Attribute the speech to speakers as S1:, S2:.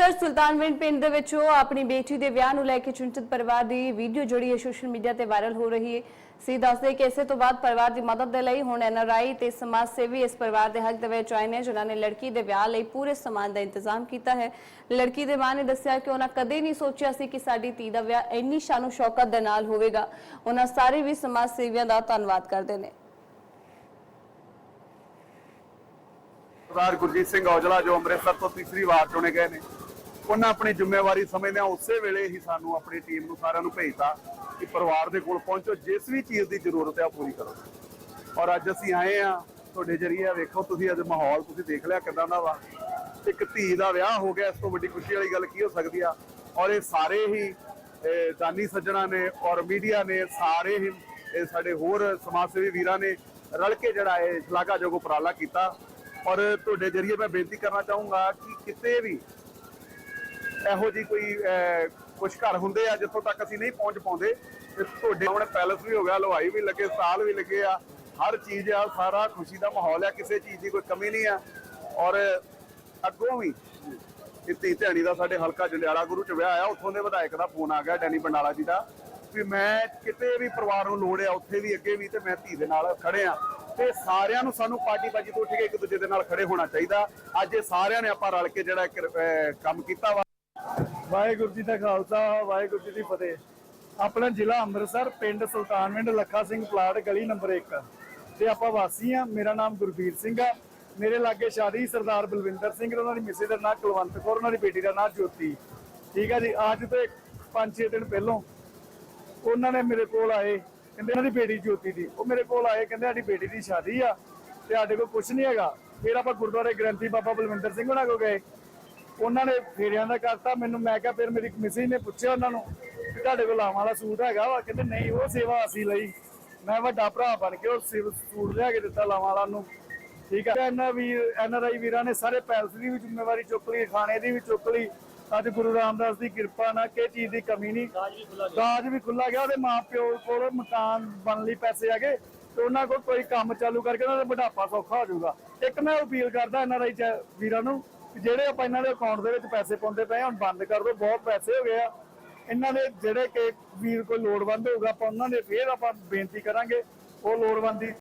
S1: ਅੰਮ੍ਰਿਤਸਰ ਸੁਲਤਾਨਵਿੰਡ ਪਿੰਡ ਦੇ ਵਿੱਚੋਂ ਆਪਣੀ ਬੇਟੀ ਦੇ ਵਿਆਹ ਨੂੰ ਲੈ ਕੇ ਚਿੰਤਤ ਪਰਿਵਾਰ ਦੀ ਵੀਡੀਓ ਜਿਹੜੀ ਹੈ ਸੋਸ਼ਲ ਮੀਡੀਆ ਤੇ ਵਾਇਰਲ ਹੋ ਰਹੀ ਹੈ। ਸੀ ਦੱਸਦੇ ਕਿ ਇਸੇ ਤੋਂ ਬਾਅਦ ਪਰਿਵਾਰ ਦੀ ਮਦਦ ਦੇ ਲਈ ਹੁਣ ਐਨਆਰਆਈ ਤੇ ਸਮਾਜ ਸੇਵੀ ਇਸ ਪਰਿਵਾਰ ਦੇ ਹੱਕ ਦੇ ਵਿੱਚ ਆਏ ਨੇ, ਜਿਨ੍ਹਾਂ ਨੇ ਲੜਕੀ ਦੇ ਵਿਆਹ ਲਈ ਪੂਰੇ ਸਮਾਨ ਦਾ ਇੰਤਜ਼ਾਮ ਕੀਤਾ ਹੈ। ਲੜਕੀ ਦੇ ਮਾਂ ਨੇ ਦੱਸਿਆ ਕਿ ਉਹਨਾਂ ਕਦੇ ਨਹੀਂ ਸੋਚਿਆ ਸੀ ਕਿ ਸਾਡੀ ਧੀ ਦਾ ਵਿਆਹ ਇੰਨੀ ਸ਼ਾਨੋ ਸ਼ੌਕਤ ਦੇ ਨਾਲ ਹੋਵੇਗਾ। ਉਹਨਾਂ ਸਾਰੇ ਵੀ ਸਮਾਜ ਸੇਵੀਆਂ ਦਾ ਧੰਨਵਾਦ ਕਰਦੇ ਨੇ।
S2: ਸਰਦਾਰ ਗੁਰਜੀਤ ਸਿੰਘ ਔਜਲਾ, ਜੋ ਅੰਮ੍ਰਿਤਸਰ ਤੋਂ ਤੀਸਰੀ ਵਾਰ ਚੁਣੇ ਗਏ ਨੇ। ਉਹਨਾਂ ਆਪਣੀ ਜ਼ਿੰਮੇਵਾਰੀ ਸਮਝਦਿਆਂ ਉਸੇ ਵੇਲੇ ਹੀ ਸਾਨੂੰ ਆਪਣੀ ਟੀਮ ਨੂੰ ਸਾਰਿਆਂ ਨੂੰ ਭੇਜਤਾ ਕਿ ਪਰਿਵਾਰ ਦੇ ਕੋਲ ਪਹੁੰਚੋ, ਜਿਸ ਵੀ ਚੀਜ਼ ਦੀ ਜ਼ਰੂਰਤ ਹੈ ਉਹ ਪੂਰੀ ਕਰੋ। ਔਰ ਅੱਜ ਅਸੀਂ ਆਏ ਆ ਤੁਹਾਡੇ ਜਰੀਏ ਵੇਖੋ ਤੁਸੀਂ ਅੱਜ ਮਾਹੌਲ, ਤੁਸੀਂ ਦੇਖ ਲਿਆ ਕਿਦਾਂ ਦਾ ਵਾ। ਇੱਕ ਧੀ ਦਾ ਵਿਆਹ ਹੋ ਗਿਆ, ਇਸ ਤੋਂ ਵੱਡੀ ਖੁਸ਼ੀ ਵਾਲੀ ਗੱਲ ਕੀ ਹੋ ਸਕਦੀ ਆ? ਔਰ ਇਹ ਸਾਰੇ ਹੀ ਦਾਨੀ ਸੱਜਣਾ ਨੇ ਔਰ ਮੀਡੀਆ ਨੇ, ਸਾਰੇ ਹੀ ਇਹ ਸਾਡੇ ਹੋਰ ਸਮਾਜ ਸੇਵੀ ਵੀਰਾਂ ਨੇ ਰਲ ਕੇ ਜਿਹੜਾ ਇਹ ਸ਼ਲਾਘਾਯੋਗ ਉਪਰਾਲਾ ਕੀਤਾ। ਔਰ ਤੁਹਾਡੇ ਜਰੀਏ ਮੈਂ ਬੇਨਤੀ ਕਰਨਾ ਚਾਹੂੰਗਾ ਕਿ ਕਿਤੇ ਵੀ ਇਹੋ ਜੀ ਕੋਈ ਕੁਝ ਘਰ ਹੁੰਦੇ ਆ ਜਿੱਥੋਂ ਤੱਕ ਅਸੀਂ ਨਹੀਂ ਪਹੁੰਚ ਪਾਉਂਦੇ। ਤੇ ਤੁਹਾਡੇ ਸਾਹਮਣੇ ਪੈਲਸ ਵੀ ਹੋ ਗਿਆ ਹਲਵਾਈ ਵੀ ਲੱਗੇ, ਸਾਲ ਵੀ ਲੱਗੇ ਆ। ਹਰ ਚੀਜ਼ ਆ, ਸਾਰਾ ਖੁਸ਼ੀ ਦਾ ਮਾਹੌਲ ਆ, ਕਿਸੇ ਚੀਜ਼ ਦੀ ਕੋਈ ਕਮੀ ਨਹੀਂ ਆ। ਔਰ ਅੱਗੋਂ ਵੀ ਇੱਥੇ ਧਿਆਣੀ ਦਾ ਸਾਡੇ ਹਲਕਾ ਜੰਡਿਆਲਾ ਗੁਰੂ ਚ ਵਿਆਹ ਆ, ਉੱਥੋਂ ਦੇ ਵਿਧਾਇਕ ਦਾ ਫੋਨ ਆ ਗਿਆ, ਡੈਨੀ ਬੰਡਾਲਾ ਜੀ ਦਾ, ਵੀ ਮੈਂ ਕਿਤੇ ਵੀ ਪਰਿਵਾਰ ਨੂੰ ਲੋੜ ਆ, ਉੱਥੇ ਵੀ ਅੱਗੇ ਵੀ ਤੇ ਮੈਂ ਧੀ ਦੇ ਨਾਲ ਖੜੇ ਆ। ਤੇ ਸਾਰਿਆਂ ਨੂੰ ਸਾਨੂੰ ਪਾਰਟੀ ਬਾਜੀ ਤੋਂ ਉੱਠ ਕੇ ਇੱਕ ਦੂਜੇ ਦੇ ਨਾਲ ਖੜੇ ਹੋਣਾ ਚਾਹੀਦਾ। ਅੱਜ ਇਹ ਸਾਰਿਆਂ ਨੇ ਆਪਾਂ ਰਲ ਕੇ ਜਿਹੜਾ ਕੰਮ ਕੀਤਾ ਵਾ।
S3: ਵਾਹਿਗੁਰੂ ਜੀ ਦਾ ਖਾਲਸਾ, ਵਾਹਿਗੁਰੂ ਜੀ ਦੀ ਫਤਿਹ। ਆਪਣਾ ਜ਼ਿਲ੍ਹਾ ਅੰਮ੍ਰਿਤਸਰ, ਪਿੰਡ ਸੁਲਤਾਨਵਿੰਡ, ਲੱਖਾ ਸਿੰਘ ਪਲਾਟ, ਗਲੀ ਨੰਬਰ 1 ਤੇ ਆਪਾਂ ਵਾਸੀ ਆ ਮੇਰਾ ਨਾਮ ਗੁਰਬੀਰ ਸਿੰਘ ਆ। ਮੇਰੇ ਲਾਗੇ ਸ਼ਾਦੀ ਸਰਦਾਰ ਬਲਵਿੰਦਰ ਸਿੰਘ ਉਹਨਾਂ ਦੀ ਮਿਸੇ ਦਾ ਨਾਮ ਕੁਲਵੰਤ ਕੌਰ, ਉਹਨਾਂ ਦੀ ਬੇਟੀ ਦਾ ਨਾਮ ਜੋਤੀ। ਠੀਕ ਆ ਜੀ, ਅੱਜ ਤੋਂ 5-6 ਦਿਨ ਪਹਿਲਾਂ ਉਹਨਾਂ ਨੇ ਮੇਰੇ ਕੋਲ ਆਏ। ਕਹਿੰਦੇ ਉਹਨਾਂ ਦੀ ਬੇਟੀ ਜੋਤੀ ਦੀ। ਉਹ ਮੇਰੇ ਕੋਲ ਆਏ, ਕਹਿੰਦੇ ਸਾਡੀ ਬੇਟੀ ਦੀ ਸ਼ਾਦੀ ਆ। ਤੇ ਸਾਡੇ ਕੋਲ ਕੁਝ ਨਹੀਂ ਹੈਗਾ। ਫਿਰ ਆਪਾਂ ਗੁਰਦੁਆਰੇ ਗ੍ਰੰਥੀ ਬਾਬਾ ਬਲਵਿੰਦਰ ਸਿੰਘ ਉਹਨਾਂ ਕੋਲ ਗਏ। ਉਹਨਾਂ ਨੇ ਫੇਰਿਆਂ ਦਾ ਕਰਤਾ ਮੈਨੂੰ ਮੈਂ ਕਿਹਾ ਫਿਰ ਮੇਰੀ ਮਿਸੀ ਨੇ ਪੁੱਛਿਆ ਉਹਨਾਂ ਨੂੰ ਕਿ ਤੁਹਾਡੇ ਕੋਲ ਲਾਵਾਂ ਵਾਲਾ ਸੂਟ ਹੈਗਾ ਵਾ? ਕਹਿੰਦੇ ਨਹੀਂ ਉਹ ਸੇਵਾ ਅਸੀਂ ਲਈ। ਮੈਂ ਵੱਡਾ ਭਰਾ ਬਣ ਕੇ ਉਹ ਸੂਟ ਲਿਆ ਕੇ ਦਿੱਤਾ ਲਾਵਾਂ ਵਾਲਾ ਨੂੰ। ਠੀਕ ਹੈ ਇਹਨਾਂ ਵੀ ਐਨਆਰਆਈ ਵੀਰਾਂ ਨੇ ਸਾਰੇ ਪੈਲਸ ਦੀ ਵੀ ਜ਼ਿੰਮੇਵਾਰੀ ਚੁੱਕ ਲਈ ਖਾਣੇ ਦੀ ਵੀ ਚੁੱਕ ਲਈ। ਅੱਜ ਗੁਰੂ ਰਾਮਦਾਸ ਦੀ ਕਿਰਪਾ ਨਾਲ ਕਿਸੇ ਚੀਜ਼ ਦੀ ਕਮੀ ਨਹੀਂ। ਦਾਜ ਵੀ ਖੁੱਲਾ ਗਿਆ। ਉਹਦੇ ਮਾਪਿਓ ਕੋਲ ਮਕਾਨ ਬਣ ਲਈ ਪੈਸੇ ਹੈਗੇ। ਤੇ ਉਹਨਾਂ ਕੋਲ ਕੋਈ ਕੰਮ ਚਾਲੂ ਕਰਕੇ ਉਹਨਾਂ ਦਾ ਬੁਢਾਪਾ ਸੌਖਾ ਹੋ ਜਾਊਗਾ। ਇੱਕ ਮੈਂ ਅਪੀਲ ਕਰਦਾ ਐਨਆਰਆਈ ਵੀਰਾਂ ਨੂੰ ਕਿ ਜਿਹੜੇ ਆਪਾਂ ਇਹਨਾਂ ਦੇ ਅਕਾਊਂਟ ਦੇ ਵਿੱਚ ਪੈਸੇ ਪਾਉਂਦੇ ਪਏ ਹੁਣ ਬੰਦ ਕਰ ਦੋ, ਬਹੁਤ ਪੈਸੇ ਹੋ ਗਏ ਆ। ਇਹਨਾਂ ਦੇ ਜਿਹੜੇ ਕਿ ਵੀਰ ਕੋਈ ਲੋੜਵੰਦ ਹੋਊਗਾ, ਆਪਾਂ ਉਹਨਾਂ ਦੇ ਫੇਰ ਆਪਾਂ ਬੇਨਤੀ ਕਰਾਂਗੇ, ਉਹ ਲੋੜਵੰਦੀ